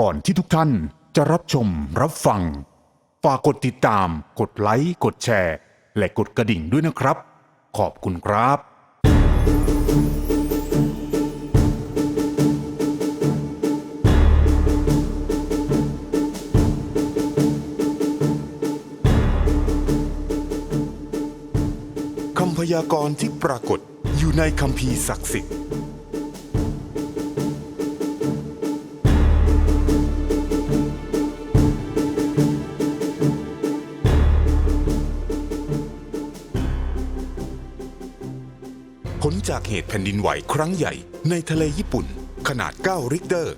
ก่อนที่ทุกท่านจะรับชมรับฟัง ฝากกดติดตาม กดไลค์ กดแชร์ และกดกระดิ่งด้วยนะครับ ขอบคุณครับ คำพยากรณ์ที่ปรากฏอยู่ในคัมภีร์ศักดิ์สิทธิ์ จากเหตุแผ่นดินไหวครั้งใหญ่ในทะเลญี่ปุ่น ขนาด 9 ริกเตอร์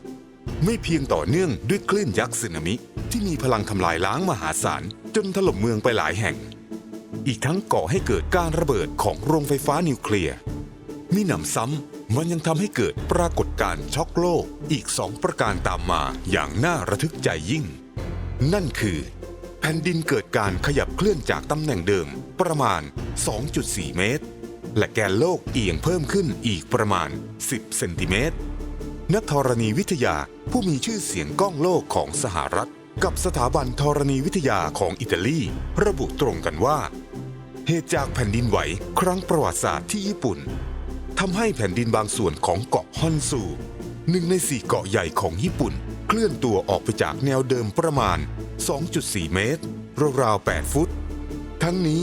ไม่เพียงต่อเนื่องด้วยคลื่นยักษ์สึนามิ ที่มีพลังทำลายล้างมหาศาล จนถล่มเมืองไปหลายแห่ง อีกทั้งก่อให้เกิดการระเบิดของโรงไฟฟ้านิวเคลียร์มีหนำซ้ำมันยังทำให้เกิดปรากฏการณ์ช็อกโลกอีกสองประการตามมาอย่างน่าระทึกใจยิ่ง นั่นคือ แผ่นดินเกิดการขยับเคลื่อนจากตำแหน่งเดิมประมาณ 2.4 เมตร และแกนโลกเอียงเพิ่มขึ้นอีกประมาณ 10 เซนติเมตร นักธรณีวิทยาผู้มีชื่อเสียงก้องโลกของสหรัฐ กับสถาบันธรณีวิทยาของอิตาลี ระบุตรงกันว่า เหตุจากแผ่นดินไหวครั้งประวัติศาสตร์ที่ญี่ปุ่นทำให้แผ่นดินบางส่วนของเกาะฮอนซูหนึ่งในสี่เกาะใหญ่ของญี่ปุ่น เคลื่อนตัวออกไปจากแนวเดิมประมาณ 2.4 เมตรราวๆ8ฟุต ทั้งนี้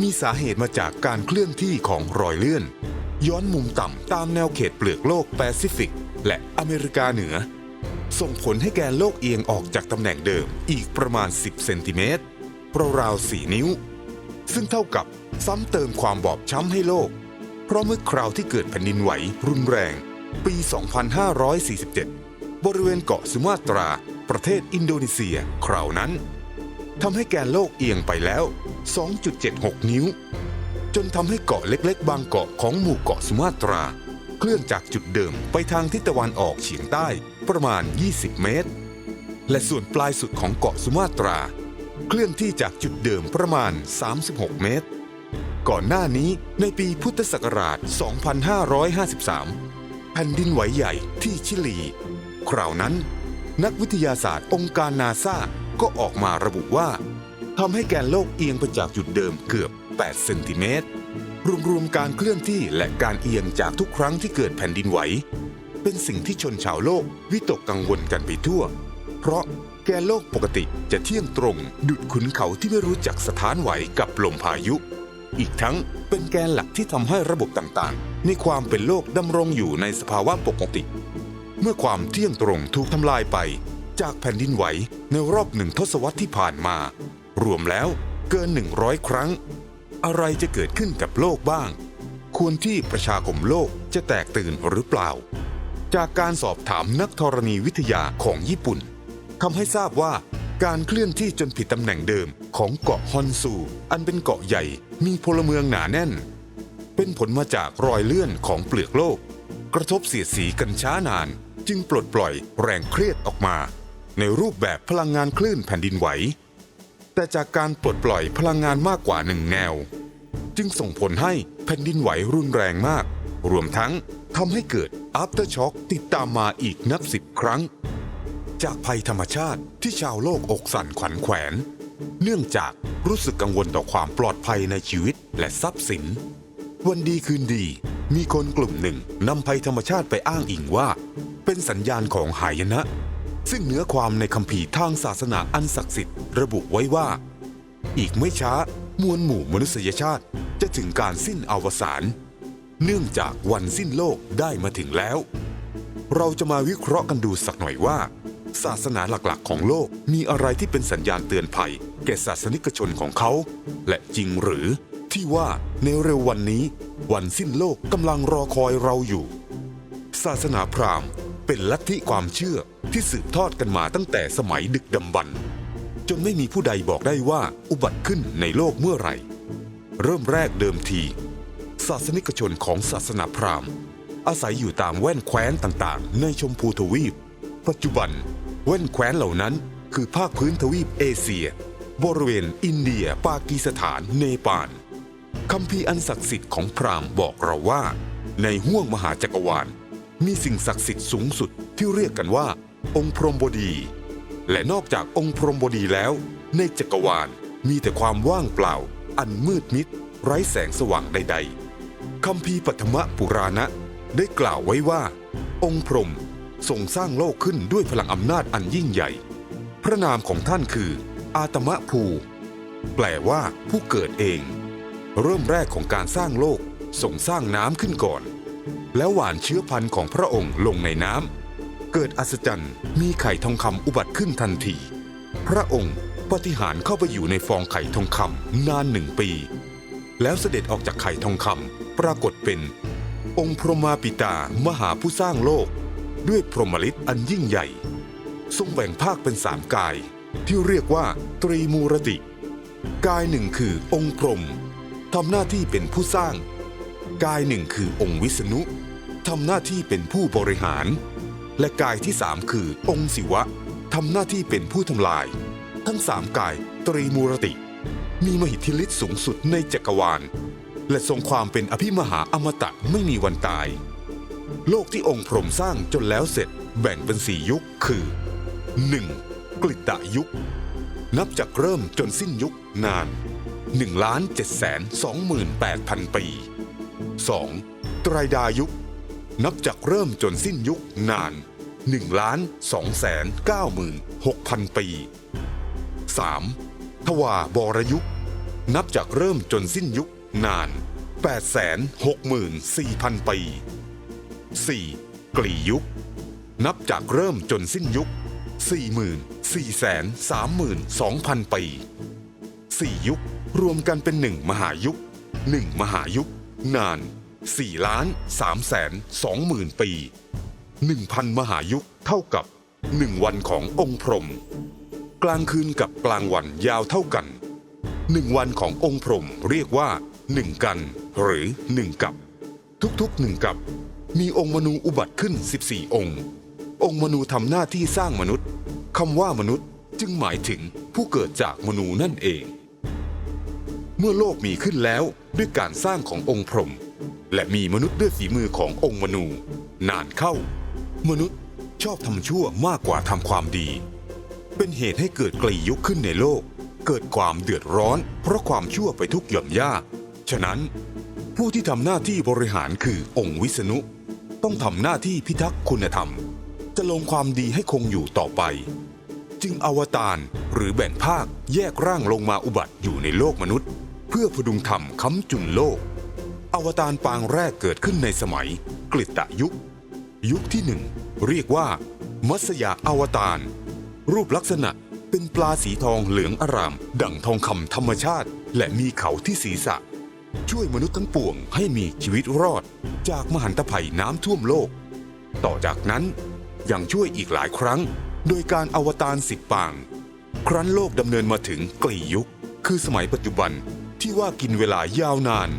มีสาเหตุมาจากการเคลื่อนที่ของรอยเลื่อน ย้อนมุมต่ำตามแนวเขตเปลือกโลกแปซิฟิก และอเมริกาเหนือ ส่งผลให้แกนโลกเอียงออกจากตำแหน่งเดิมอีกประมาณ 10 เซนติเมตรราวๆ4นิ้ว ซึ่งเท่ากับซ้ำเติมความบอบช้ำให้โลก เพราะเมื่อคราวที่เกิดแผ่นดินไหวรุนแรง ปี 2547 บริเวณเกาะสุมาตรา ประเทศอินโดนีเซีย คราวนั้น ทำให้แกนโลกเอียงไปแล้ว 2.76 นิ้ว จนทำให้เกาะเล็กๆ บางเกาะของหมู่เกาะสุมาตรา เคลื่อนจากจุดเดิมไปทางทิศตะวันออกเฉียงใต้ประมาณ 20 เมตร และส่วนปลายสุดของเกาะสุมาตรา เคลื่อนที่จากจุดเดิมประมาณ 36 เมตร ก่อนหน้านี้ในปีพุทธศักราช 2553 แผ่นดินไหวใหญ่ที่ชิลี คราวนั้น นักวิทยาศาสตร์องค์การนาซา ก็ออกมาระบุว่าทำให้แกนโลกเอียงไปจากจุดเดิมเกือบ 8 เซนติเมตร รวมๆการเคลื่อนที่และการเอียงจากทุกครั้งที่เกิดแผ่นดินไหว เป็นสิ่งที่ชนชาวโลกวิตกกังวลกันไปทั่ว เพราะแกนโลกปกติจะเที่ยงตรง ดุดขุนเขาที่ไม่รู้จักสถานไหวกับลมพายุ อีกทั้งเป็นแกนหลักที่ทำให้ระบบต่างๆ ในความเป็นโลกดำรงอยู่ในสภาวะปกติ เมื่อความเที่ยงตรงถูกทำลายไป จากแผ่นดินไหวในรอบหนึ่งทศวรรษที่ผ่านมา รวมแล้วเกิน 100 ครั้ง อะไรจะเกิดขึ้นกับโลกบ้าง ควรที่ประชาคมโลกจะแตกตื่นหรือเปล่า จากการสอบถามนักธรณีวิทยาของญี่ปุ่นทำให้ทราบว่าการเคลื่อนที่จนผิดตำแหน่งเดิมของเกาะฮอนซู อันเป็นเกาะใหญ่มีพลเมืองหนาแน่น เป็นผลมาจากรอยเลื่อนของเปลือกโลก กระทบเสียดสีกันช้านาน จึงปลดปล่อยแรงเครียดออกมา ในรูปแบบพลังงานคลื่นแผ่นดินไหว แต่จากการปลดปล่อยพลังงานมากกว่าหนึ่งแนว จึงส่งผลให้แผ่นดินไหวรุนแรงมาก รวมทั้งทำให้เกิด after shock ติดตามมาอีกนับสิบครั้ง จากภัยธรรมชาติที่ชาวโลกอกสั่นขวัญแขวน เนื่องจากรู้สึกกังวลต่อความปลอดภัยในชีวิตและทรัพย์สิน วันดีคืนดีมีคนกลุ่มหนึ่งนำภัยธรรมชาติไปอ้างอิงว่า เป็นสัญญาณของหายนะ ซึ่งเนื้อความในคัมภีทางศาสนาอันศักดิ์สิทธิ์ระบุไว้ว่า อีกไม่ช้ามวลหมู่มนุษยชาติจะถึงการสิ้นอวสานเนื่องจากวันสิ้นโลกได้มาถึงแล้ว เราจะมาวิเคราะห์กันดูสักหน่อยว่า ศาสนาหลักๆ ของโลกมีอะไรที่เป็นสัญญาณเตือนภัย แก่ศาสนิกชนของเขา และจริงหรือที่ว่าในเร็ววันนี้ วันสิ้นโลกกำลังรอคอยเราอยู่ ศาสนาพราหมณ์ เป็นลัทธิความเชื่อที่สืบทอดกันมาตั้งแต่สมัยดึกดำบรรพ์จนไม่มีผู้ใดบอกได้ว่าอุบัติขึ้นในโลกเมื่อไหร่ เริ่มแรกเดิมที ศาสนิกชนของศาสนาพราหมณ์ อาศัยอยู่ตามแว่นแคว้นต่างๆ ในชมพูทวีป ปัจจุบัน แว่นแคว้นเหล่านั้นคือภาคพื้นทวีปเอเชีย บริเวณอินเดีย ปากีสถานเนปาลคำพีอันศักดิ์สิทธิ์ของพราหมณ์บอกเราว่า ในห้วงมหาจักรวาล มีสิ่งศักดิ์สิทธิ์สูงสุดที่เรียกกันว่า องค์พรหมบดี และนอกจากองค์พรหมบดีแล้ว ในจักรวาลมีแต่ความว่างเปล่า อันมืดมิด ไร้แสงสว่างใด ๆคัมภีร์ปฐมปุราณะได้กล่าวไว้ว่า องค์พรหมทรงสร้างโลกขึ้นด้วยพลังอำนาจอันยิ่งใหญ่ พระนามของท่านคือ อาตมะภู แปลว่าผู้เกิดเอง เริ่มแรกของการสร้างโลกทรงสร้างน้ำขึ้นก่อน แล้วหว่านเชื้อพันธุ์ของพระองค์ลงในน้ำเกิดอัศจรรย์มีไข่ทองคำอุบัติขึ้นทันที พระองค์ปฏิหารเข้าไปอยู่ในฟองไข่ทองคำนานหนึ่งปี แล้วเสด็จออกจากไข่ทองคำปรากฏเป็น องค์พรหมาปิตามหาผู้สร้างโลก ด้วยพรหมฤทธิ์อันยิ่งใหญ่ ทรงแบ่งภาคเป็นสามกาย ที่เรียกว่า ตรีมูรติ กายหนึ่งคือองค์พรหมทำหน้าที่เป็นผู้สร้าง กายหนึ่งคือองค์วิษณุทำหน้าที่เป็นผู้บริหาร และกายที่สามคือองค์ศิวะทำหน้าที่เป็นผู้ทำลาย ทั้งสามกายตรีมูรติ มีมหิทธิฤทธิ์สูงสุดในจักรวาล และทรงความเป็นอภิมหาอมตะไม่มีวันตาย โลกที่องค์พรหมสร้างจนแล้วเสร็จแบ่งเป็นสี่ยุคคือ 1. กลิตะยุค นับจากเริ่มจนสิ้นยุคนาน1ล้าน7แสน28,000 ปี 2. ไตรดายุค นับจากเริ่มจนสิ้นยุคนาน1ล้าน2แสน96,000 ปี 3. ทวาบรยุค นับจากเริ่มจนสิ้นยุคนาน8แสน64,000 ปี 4. กลียุค นับจากเริ่มจนสิ้นยุค 44,32,000 ปี 4 ยุครวมกันเป็นหนึ่งมหายุคหนึ่งมหายุค นาน4ล้าน3แสน20,000ปี 1,000 มหายุคเท่ากับ 1 วันขององค์พรหมกลางคืนกับกลางวันยาวเท่ากัน 1 วันขององค์พรหมเรียกว่า 1 กัน หรือ 1 กับ ทุกๆหนึ่งกับ มีองค์มนูอุบัติขึ้น 14 องค์ องค์มนูทำหน้าที่สร้างมนุษย์คำว่ามนุษย์จึงหมายถึงผู้เกิดจากมนูนั่นเอง เมื่อโลกมีขึ้นแล้วด้วยการสร้างขององค์พรหมและมีมนุษย์ด้วยฝีมือขององค์มนู นานเข้า มนุษย์ชอบทำชั่วมากกว่าทำความดี เป็นเหตุให้เกิดกลียุคขึ้นในโลก เกิดความเดือดร้อน เพราะความชั่วไปทุกหย่อมย่าฉะนั้น ผู้ที่ทำหน้าที่บริหารคือองค์วิษณุ ต้องทำหน้าที่พิทักษ์คุณธรรม จะลงความดีให้คงอยู่ต่อไป จึงอวตารหรือแบ่งภาคแยกร่างลงมาอุบัติอยู่ในโลกมนุษย์ เพื่อพดุงธรรมค้ำจุนโลก อวตารปางแรกเกิดขึ้นในสมัยกฤตยุค ยุคที่หนึ่งเรียกว่า มัสยาอวตารรูปลักษณะเป็นปลาสีทองเหลืองอาราม ดั่งทองคำธรรมชาติ และมีเขาที่ศีรษะ ช่วยมนุษย์ทั้งปวงให้มีชีวิตรอด จากมหันตภัยน้ำท่วมโลก ต่อจากนั้นยังช่วยอีกหลายครั้ง โดยการอวตารสิบปาง ครั้นโลกดำเนินมาถึงกลียุค คือสมัยปัจจุบัน ที่ว่ากินเวลายาวนาน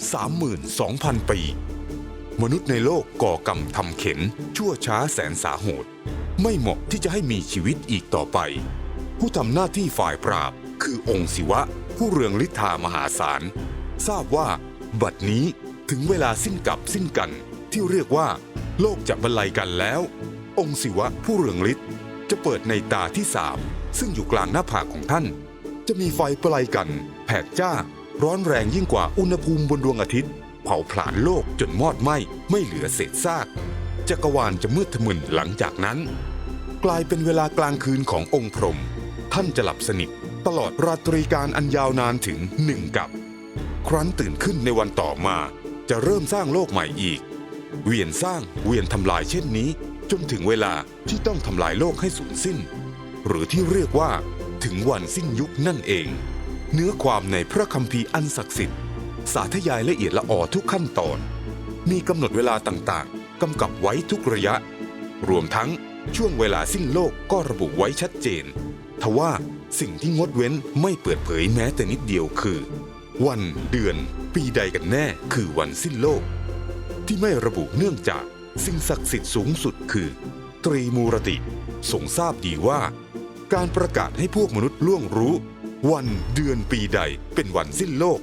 432,000 ปี มนุษย์ในโลกก่อกรรมทำเข็น ชั่วช้าแสนสาโหด ไม่เหมาะที่จะให้มีชีวิตอีกต่อไป ผู้ทำหน้าที่ฝ่ายปราบ คือองค์ศิวะ ผู้เรืองฤทธามหาศาล ทราบว่า บัดนี้ถึงเวลาสิ้นกับสิ้นกัน ที่เรียกว่า โลกจะบรรลัยกันแล้ว องค์ศิวะผู้เรืองฤทธิ์จะเปิดในตาที่สามซึ่งอยู่กลางหน้าผากของท่าน จะมีไฟประไลกันแผดจ้า ร้อนแรงยิ่งกว่าอุณหภูมิบนดวงอาทิตย์ เผาผลาญโลกจนมอดไหม้ไม่เหลือเศษซาก จักรวาลจะมืดทะมึนหลังจากนั้น กลายเป็นเวลากลางคืนขององค์พรหมท่านจะหลับสนิทตลอดราตรีการอันยาวนานถึงหนึ่งกับ ครั้นตื่นขึ้นในวันต่อมา จะเริ่มสร้างโลกใหม่อีก เวียนสร้างเวียนทำลายเช่นนี้ จนถึงเวลาที่ต้องทำลายโลกให้สูญสิ้น หรือที่เรียกว่า ถึงวันสิ้นยุคนั่นเอง เนื้อความในพระคัมภีร์อันศักดิ์สิทธิ์ สาธยายละเอียดละออทุกขั้นตอน มีกำหนดเวลาต่างๆกำกับไว้ทุกระยะ รวมทั้งช่วงเวลาสิ้นโลกก็ระบุไว้ชัดเจน ทว่าสิ่งที่งดเว้นไม่เปิดเผยแม้แต่นิดเดียวคือ วันเดือน ปีใดกันแน่คือวันสิ้นโลก ที่ไม่ระบุเนื่องจากสิ่งศักดิ์สิทธิ์สูงสุดคือ ตรีมูรติทรงทราบดีว่า การประกาศให้พวกมนุษย์ล่วงรู้ วันเดือนปีใดเป็นวันสิ้นโลก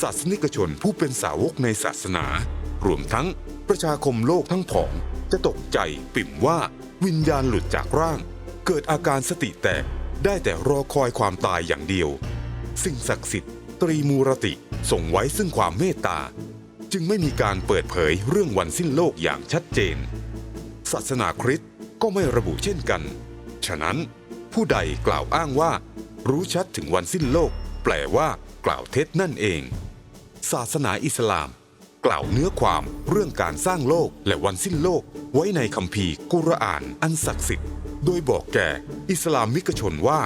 ศาสนิกชนผู้เป็นสาวกในศาสนา รวมทั้งประชาคมโลกทั้งผองจะตกใจปิ่มว่าวิญญาณหลุดจากร่าง เกิดอาการสติแตกได้แต่รอคอยความตายอย่างเดียว สิ่งศักดิ์สิทธิ์ ตรีมูรติส่งไว้ซึ่งความเมตตา จึงไม่มีการเปิดเผยเรื่องวันสิ้นโลกอย่างชัดเจน ศาสนาคริสต์ก็ไม่ระบุเช่นกัน ฉะนั้น ผู้ใดกล่าวอ้างว่า รู้ชัดถึงวันสิ้นโลก แปลว่ากล่าวเท็จนั่นเอง ศาสนาอิสลาม กล่าวเนื้อความเรื่องการสร้างโลกและวันสิ้นโลก ไว้ในคัมภีร์กุรอานอันศักดิ์สิทธิ์ โดยบอกแก่อิสลามมิกชนว่า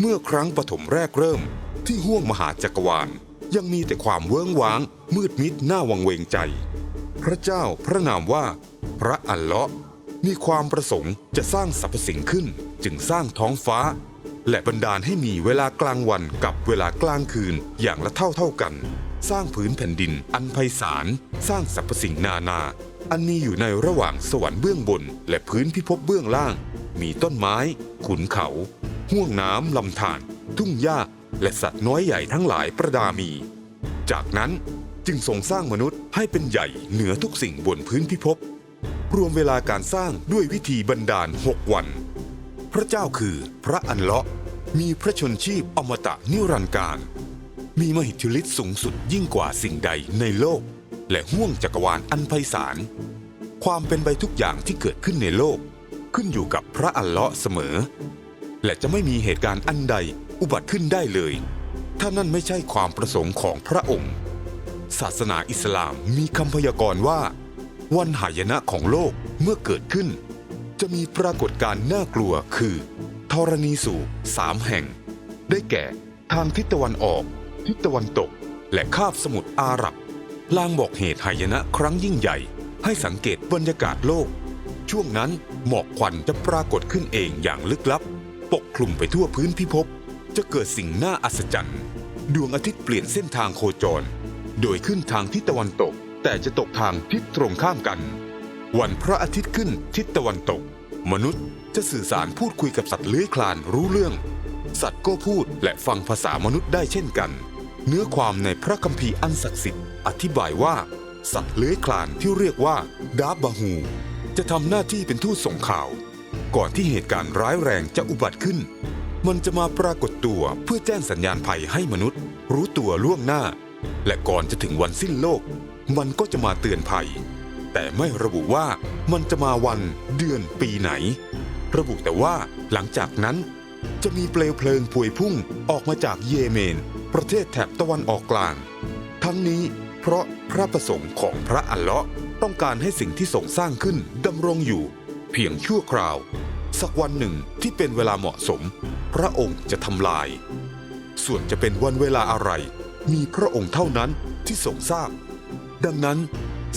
เมื่อครั้งปฐมแรกเริ่ม ที่ห้วงมหาจักรวาล ยังมีแต่ความเวิ้งว้าง มืดมิดหน้าวังเวงใจ พระเจ้าพระนามว่า พระอัลเลาะห์มีความประสงค์จะสร้างสรรพสิ่งขึ้น จึงสร้างท้องฟ้า และบันดาลให้มีเวลากลางวันกับเวลากลางคืนอย่างละเท่าเท่ากัน สร้างผืนแผ่นดินอันไพศาลสร้างสรรพสิ่งนานา อันมีอยู่ในระหว่างสวรรค์เบื้องบน และพื้นพิภพเบื้องล่าง มีต้นไม้ ขุนเขาห่วงน้ำลำธารทุ่งหญ้าและสัตว์น้อยใหญ่ทั้งหลายประดามี จากนั้นจึงทรงสร้างมนุษย์ให้เป็นใหญ่เหนือทุกสิ่งบนพื้นพิภพ รวมเวลาการสร้างด้วยวิธีบันดาลหกวัน พระเจ้าคือพระอันเลาะห์มีพระชนชีพอมตะนิรันดร์การ มีมหิทธิฤทธิ์สูงสุดยิ่งกว่าสิ่งใดในโลก และห่วงจักรวาลอันไพศาล ความเป็นไปทุกอย่างที่เกิดขึ้นในโลก ขึ้นอยู่กับพระอัลเลาะห์เสมอ และจะไม่มีเหตุการณ์อันใดอุบัติขึ้นได้เลย ถ้านั่นไม่ใช่ความประสงค์ของพระองค์ ศาสนาอิสลามมีคำพยากรณ์ว่า วันหายนะของโลกเมื่อเกิดขึ้น จะมีปรากฏการณ์น่ากลัวคือธรณีสูบสามแห่ง ได้แก่ทางทิศตะวันออก ทิศตะวันตก และคาบสมุทรอาหรับ ลางบอกเหตุหายนะครั้งยิ่งใหญ่ ให้สังเกตบรรยากาศโลก ช่วงนั้นหมอกควันจะปรากฏขึ้นเองอย่างลึกลับ ปกคลุมไปทั่วพื้นพิภพ จะเกิดสิ่งน่าอัศจรรย์ ดวงอาทิตย์เปลี่ยนเส้นทางโคจร โดยขึ้นทางทิศตะวันตก แต่จะตกทางทิศตรงข้ามกัน วันพระอาทิตย์ขึ้นทิศตะวันตก มนุษย์จะสื่อสารพูดคุยกับสัตว์เลื้อยคลานรู้เรื่อง สัตว์ก็พูดและฟังภาษามนุษย์ได้เช่นกัน เนื้อความในพระคัมภีร์อันศักดิ์สิทธิ์อธิบายว่า สัตว์เลื้อยคลานที่เรียกว่าดาบบาฮูจะทำหน้าที่เป็นทูตส่งข่าว ก่อนที่เหตุการณ์ร้ายแรงจะอุบัติขึ้น มันจะมาปรากฏตัวเพื่อแจ้งสัญญาณภัยให้มนุษย์ รู้ตัวล่วงหน้า และก่อนจะถึงวันสิ้นโลก มันก็จะมาเตือนภัย แต่ไม่ระบุว่ามันจะมาวันเดือนปีไหน ระบุแต่ว่าหลังจากนั้น จะมีเปลวเพลิงพวยพุ่งออกมาจากเยเมน ประเทศแถบตะวันออกกลาง ทั้งนี้เพราะพระประสงค์ของพระอัลเลาะห์ต้องการให้สิ่งที่ทรงสร้างขึ้นดำรงอยู่ เพียงชั่วคราว สักวันหนึ่งที่เป็นเวลาเหมาะสม พระองค์จะทำลาย ส่วนจะเป็นวันเวลาอะไร มีพระองค์เท่านั้นที่ทรงทราบ ดังนั้น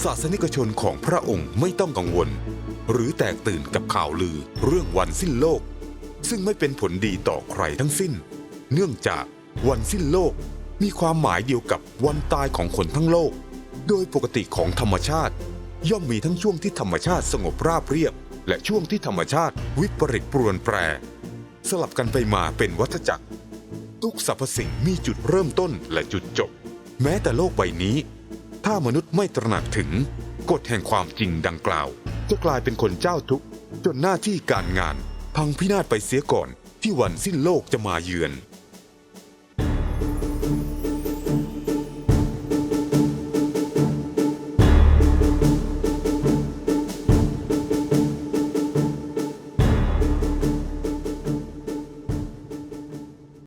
ศาสนิกชนของพระองค์ไม่ต้องกังวล หรือแตกตื่นกับข่าวลือเรื่องวันสิ้นโลก ซึ่งไม่เป็นผลดีต่อใครทั้งสิ้น เนื่องจากวันสิ้นโลกมีความหมายเดียวกับวันตายของคนทั้งโลก โดยปกติของธรรมชาติ ย่อมมีทั้งช่วงที่ธรรมชาติสงบราบเรียบ และช่วงที่ธรรมชาติวิปริตปรวนแปร สลับกันไปมาเป็นวัฏจักร ทุกสรรพสิ่งมีจุดเริ่มต้นและจุดจบ แม้แต่โลกใบนี้ ถ้ามนุษย์ไม่ตระหนักถึงกฎแห่งความจริงดังกล่าว จะกลายเป็นคนเจ้าทุกข์จนหน้าที่การงาน พังพินาศไปเสียก่อนที่วันสิ้นโลกจะมาเยือน